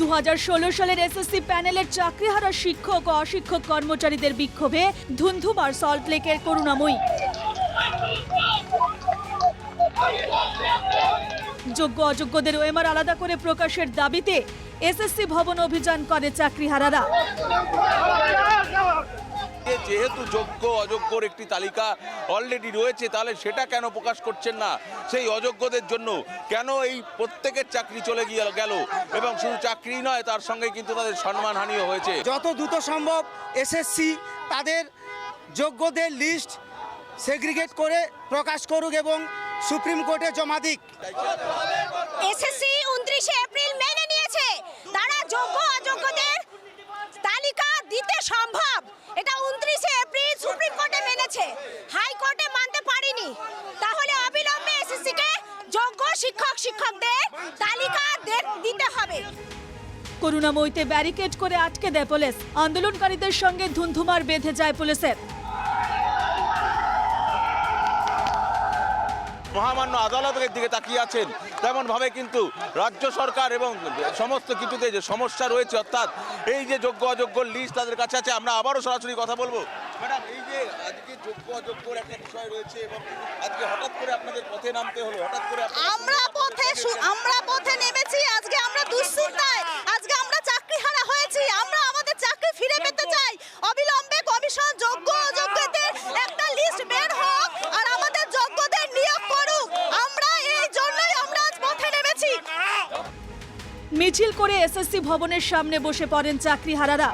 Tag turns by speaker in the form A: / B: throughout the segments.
A: দু হাজার ষোলো সালের এসএসসি প্যানেলের চাকরিহারা শিক্ষক ও অশিক্ষক কর্মচারীদের বিক্ষোভে ধুন্ধুমার সল্টলেকের করুণাময়ী। যোগ্য অযোগ্যদের ওএমআর আলাদা করে প্রকাশের দাবিতে এসএসসি ভবন অভিযান করে চাকরিহারারা।
B: যেহেতু যোগ্য অযোগ্যর একটি তালিকা অলরেডি রয়েছে তাহলে সেটা কেন প্রকাশ করছেন না? সেই অযোগ্যদের জন্য কেন এই প্রত্যেকের চাকরি চলে গিয়ে গেল? এবং শুধু চাকরি নয় তার সঙ্গে কিন্তু তাদের সম্মানহানিও হয়েছে।
C: যত দ্রুত সম্ভব এসএসসি তাদের যোগ্যদের লিস্ট সেগ্রিগেট করে প্রকাশ করুক এবং সুপ্রিম কোর্টে জমা দিক।
D: এসএসসি উনত্রিশে এপ্রিল মেনে নিয়েছে। তারা যোগ্য অযোগ্যদের তালিকা দিতে সম্ভব এটা উনত্রিশে এপ্রিল সুপ্রিম মেনেছে হাইকোর্টে মানতে পারিনি। তাহলে অবিলম্বে এসএসসি কে যোগ্য শিক্ষক, শিক্ষকদের তালিকা দিতে হবে।
A: করুণাময়ীতে ব্যারিকেড করে আটকে দেয় পুলিশ। আন্দোলনকারীদের সঙ্গে ধুন্ধুমার বেঁধে যায় পুলিশের।
B: মহামান্য আদালতের দিকে তাকিয়ে আছেন। তেমনভাবে কিন্তু রাজ্য সরকার এবং সমস্ত কিছুতে যে সমস্যা রয়েছে অর্থাৎ এই যে যোগ্য অযোগ্য লিস্ট তাদের কাছে আছে আমরা আবারও সরাসরি কথা বলব। ম্যাডাম এই যে আজকে যোগ্য অযোগ্যর একটা বিষয় রয়েছে এবং আজকে হঠাৎ করে আপনাদের পথে নামতে হলো হঠাৎ করে
D: আমরা পথে আমরা পথে নেমেছি আজকে আমরা দুশ্চিন্তায় আজকে আমরা চাকরি হারা হয়েছি আমরা আমাদের চাকরি ফিরে পেতে চাই অবিলম্বে কমিশন যোগ্য অযোগ্যদের একটা লিস্ট বের হোক আর আমাদের যোগ্যদের নিয়োগ করুক আমরা এই জন্যই আমরা আজ পথে নেমেছি
A: মিছিল করে এসএসসি ভবনের সামনে বসে পড়েন চাকরিহারারা।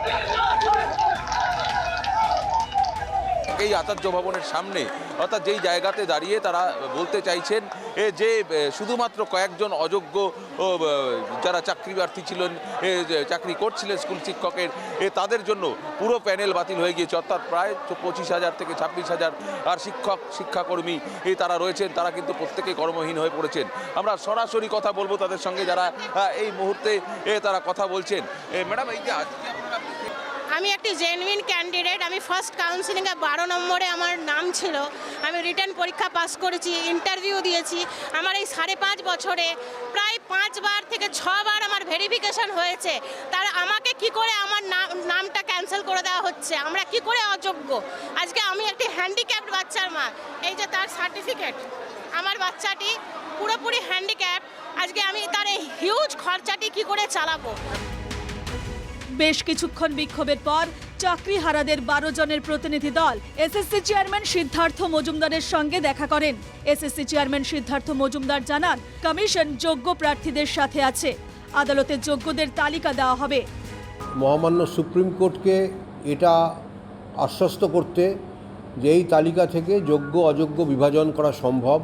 B: এই আচার্য ভবনের সামনে অর্থাৎ যেই জায়গাতে দাঁড়িয়ে তারা বলতে চাইছেন এ, যে শুধুমাত্র কয়েকজন অযোগ্য যারা চাকরি প্রার্থী ছিলেন চাকরি করছিলেন স্কুল শিক্ষকের এ, তাদের জন্য পুরো প্যানেল বাতিল হয়ে গিয়েছে। অর্থাৎ প্রায় পঁচিশ হাজার থেকে ছাব্বিশ হাজার আর শিক্ষক শিক্ষাকর্মী তারা রয়েছেন তারা কিন্তু প্রত্যেকে কর্মহীন হয়ে পড়েছেন। আমরা সরাসরি কথা বলব তাদের সঙ্গে যারা এই মুহূর্তে তারা কথা বলছেন। ম্যাডাম এই যে আজকে
E: আমি একটি জেনুইন ক্যান্ডিডেট আমি ফার্স্ট কাউন্সিলিংয়ে বারো নম্বরে আমার নাম ছিল। আমি রিটার্ন পরীক্ষা পাস করেছি ইন্টারভিউ দিয়েছি। আমার এই সাড়ে পাঁচ বছরে প্রায় পাঁচবার থেকে ছবার আমার ভেরিফিকেশন হয়েছে। তার আমাকে কি করে আমার নাম নামটা ক্যান্সেল করে দেওয়া হচ্ছে? আমরা কি করে অযোগ্য? আজকে আমি একটি হ্যান্ডিক্যাপ্ট বাচ্চার মা। এই যে তার সার্টিফিকেট আমার বাচ্চাটি পুরোপুরি হ্যান্ডিক্যাপ আজকে আমি তার এই হিউজ খরচাটি কি করে চালাবো?
A: বেশ কিছুক্ষণ বিক্ষোভের পর চাকরিহারাদের বারো জনের প্রতিনিধি দল এসএসসি চেয়ারম্যান সিদ্ধার্থ মজুমদারের সঙ্গে দেখা করেন। এসএসসি চেয়ারম্যান সিদ্ধার্থ মজুমদার জানান, কমিশন যোগ্য প্রার্থীদের সাথে আছে। আদালতে যোগ্যদের তালিকা দেওয়া হবে।
F: মহামান্য সুপ্রিম কোর্টকে এটা আশ্বস্ত করতে যে এই তালিকা থেকে যোগ্য, অযোগ্য বিভাজন করা সম্ভব।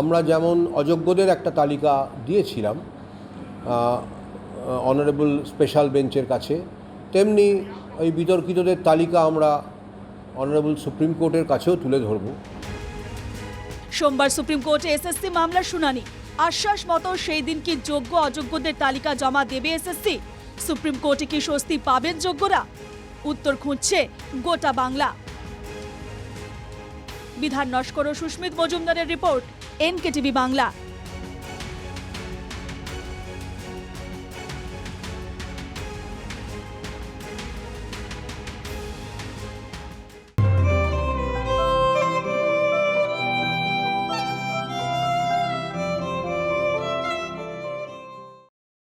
F: আমরা যেমন অযোগ্যদের একটা তালিকা দিয়েছিলাম অনারেবল স্পেশাল বেঞ্চের কাছে। তেমনি এই বিতর্কিতদের তালিকা আমরা অনারেবল সুপ্রিম কোর্টের কাছেও তুলে ধরবো।
A: সোমবার সুপ্রিম কোর্টে এসএসসি মামলার শুনানি। আশ্বাস মতো সেই দিন কি যোগ্য, অযোগ্যদের তালিকা জমা দেবে এসএসসি? সুপ্রিম কোর্টে কি স্বস্তি পাবেন যোগ্যরা? উত্তর খুঁজছে গোটা বাংলা। বিধান নস্কর সুস্মিত মজুমদারের রিপোর্ট, এনকেটিভি বাংলা।